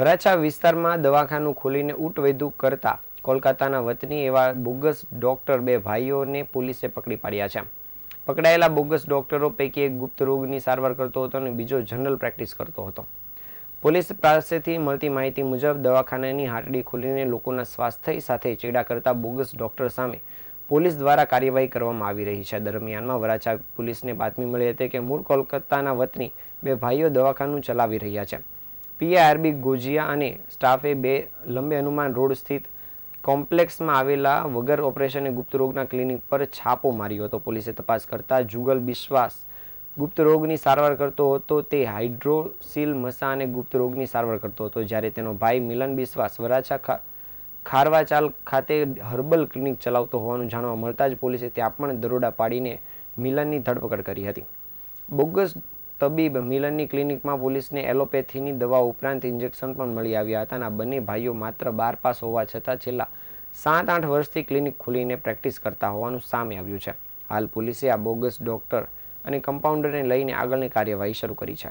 વરાછા વિસ્તારમાં દવાખાનું ખોલીને ઊંટવૈદુ કરતા કોલકાતાના વતની એવા બોગસ ડોક્ટર બે ભાઈઓને પોલીસે પકડી પાડ્યા છે. પકડાયેલા બોગસ ડોક્ટરો પૈકી એક ગુપ્ત રોગની સારવાર કરતો હતો અને બીજો જનરલ પ્રેક્ટિસ કરતો હતો. પોલીસ પાસેથી મળતી માહિતી મુજબ દવાખાનાની હાટડી ખોલીને લોકોના સ્વાસ્થ્ય સાથે ચેડા કરતા બોગસ ડોક્ટર સામે પોલીસ દ્વારા કાર્યવાહી કરવામાં આવી રહી છે. દરમિયાનમાં વરાછા પોલીસને બાતમી મળી હતી કે મૂળ કોલકાતાના વતની બે ભાઈઓ દવાખાનું ચલાવી રહ્યા છે. પીઆરબી ગોજિયા અને સ્ટાફે બે લંબે હનુમાન રોડ સ્થિત કોમ્પ્લેક્સમાં આવેલા વગર ઓપરેશને ગુપ્ત રોગના ક્લિનિક પર છાપો માર્યો હતો. પોલીસે તપાસ કરતા જુગલ બિશ્વાસ ગુપ્ત રોગની સારવાર કરતો હતો. તે હાઇડ્રોસિલ મસા અને ગુપ્ત રોગની સારવાર કરતો હતો. જ્યારે તેનો ભાઈ મિલન બિશ્વાસ વરાછા ખારવાચાલ ખાતે હર્બલ ક્લિનિક ચલાવતો હોવાનું જાણવા મળતા જ પોલીસે ત્યાં પણ દરોડા પાડીને મિલનની ધરપકડ કરી હતી. બોગસ તબીબ મિલનની ક્લિનિકમાં પોલીસને એલોપેથીની દવા ઉપરાંત ઇન્જેક્શન પણ મળી આવ્યા હતા અને આ બંને ભાઈઓ માત્ર બાર પાસ હોવા છતાં છેલ્લા સાત આઠ વર્ષથી ક્લિનિક ખોલીને પ્રેક્ટિસ કરતા હોવાનું સામે આવ્યું છે. હાલ પોલીસે આ બોગસ ડોક્ટર અને કમ્પાઉન્ડરને લઈને આગળની કાર્યવાહી શરૂ કરી છે.